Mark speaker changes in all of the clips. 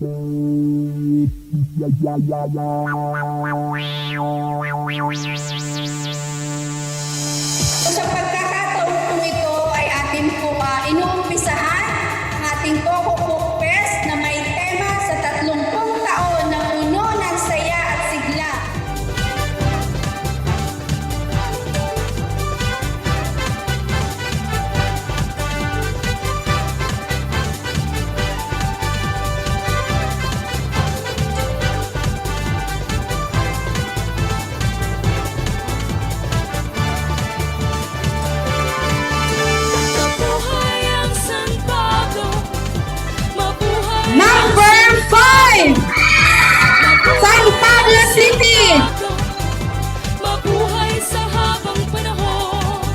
Speaker 1: Eu sou Bacolod City!
Speaker 2: Mabuhay sa habang panahon.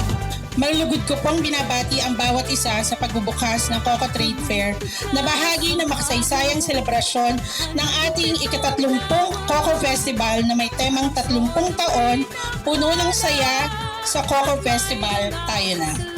Speaker 3: Malugod ko pong binabati ang bawat isa sa pagbubukas ng Coco Trade Fair na bahagi ng makasaysayang selebrasyon ng ating ikatatlumpong Coco Festival na may temang tatlumpung taon, puno ng saya sa Coco Festival tayo na.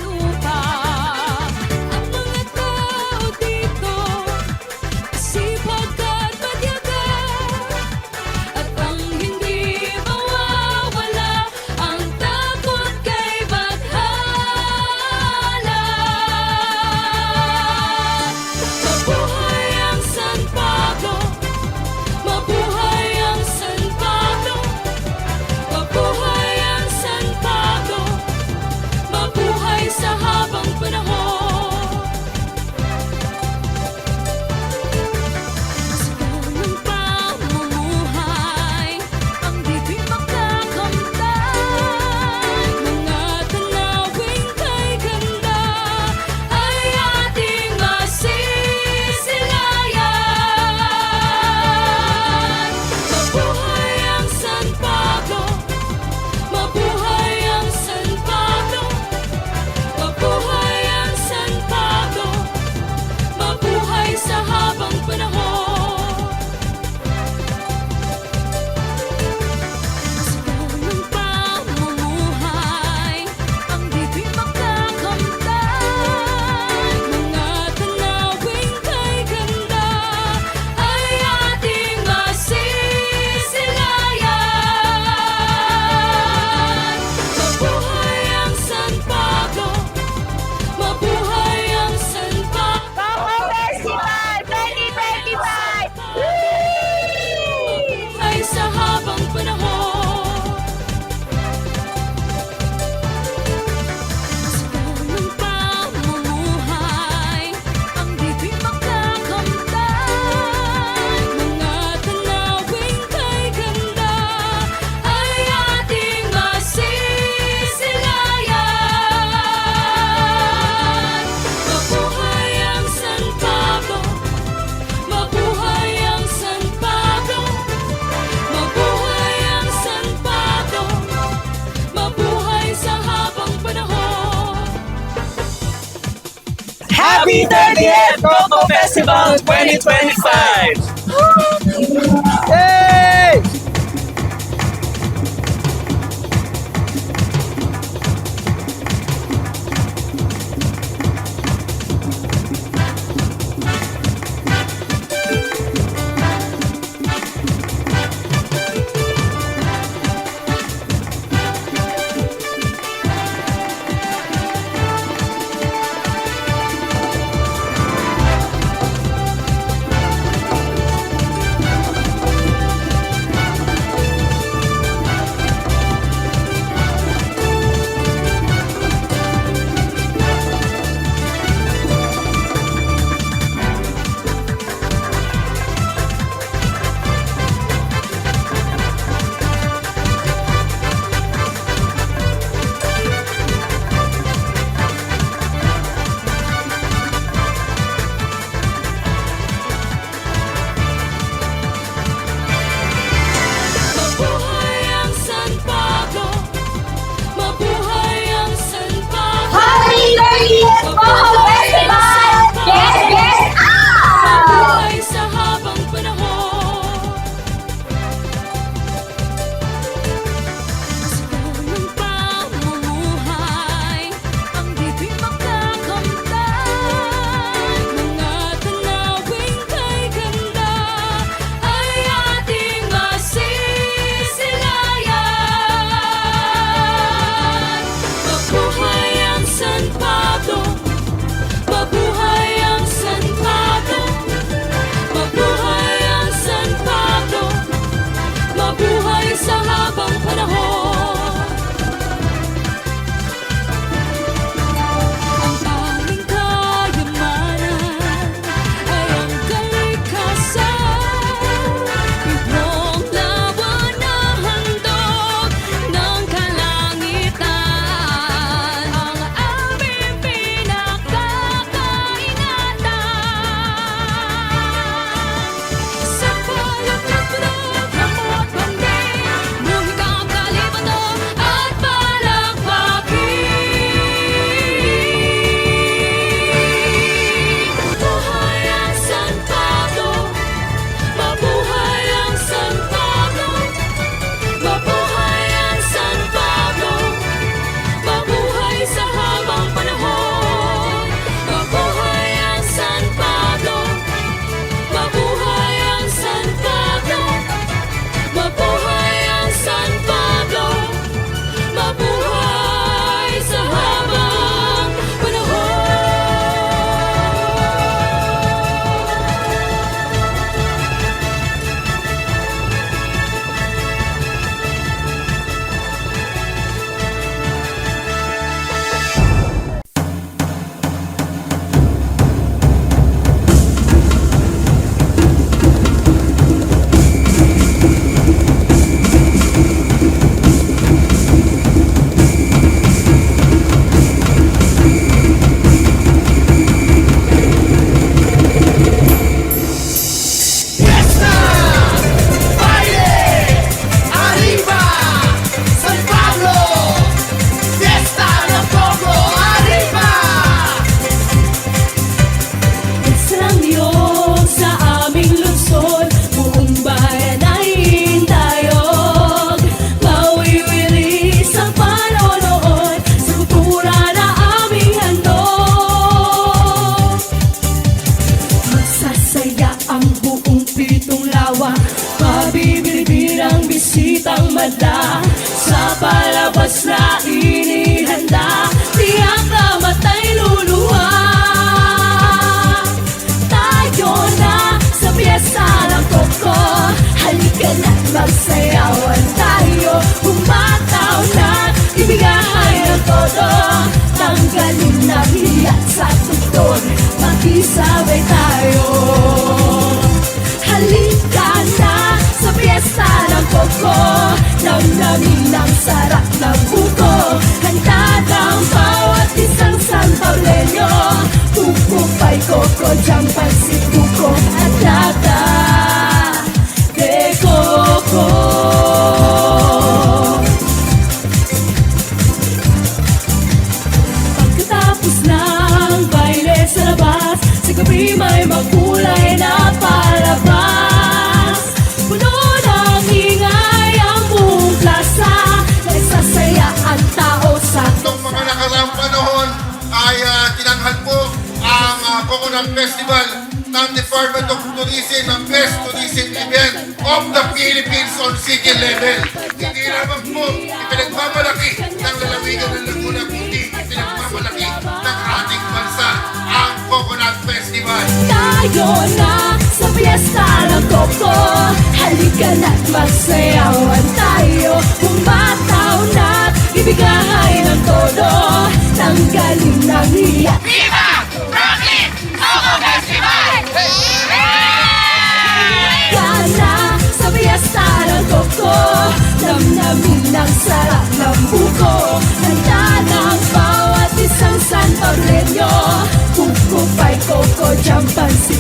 Speaker 4: Happy 30th Global Festival 2025!
Speaker 3: Halika na magsayawan tayo Umataw na ibigay ng todo Tanggalin na sa tukod Makisabay tayo Halika sa piyesta ng koko Namnamin ang sarap ng buko Handa
Speaker 5: Department of Tourism ng Best Tourism Event of the Philippines on city level. Hindi lamang po ipinagmamalaki ng lalawigan ng Laguna, kundi ipinagmamalaki ng ating bansa ang Coconut Festival.
Speaker 3: Tayo na sa piyesta ng koko Halika na't magsayawan tayo Umataw na't ibigay ng todo Tanggalin ng hiya Gana Ang sarap ng buko Handa ng bawat isang Santorleño Kukupay koko, jampan si kuko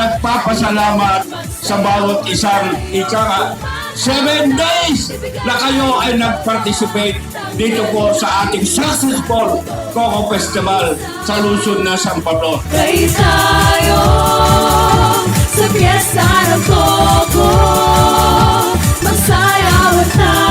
Speaker 6: nagpapasalamat sa bawat isang ika Seven days na kayo ay nag-participate dito po sa ating successful Coco Festival sa Luzon na San Pablo.
Speaker 3: Kayo tayo sa piyesta ng Coco, magsayaw at tayo.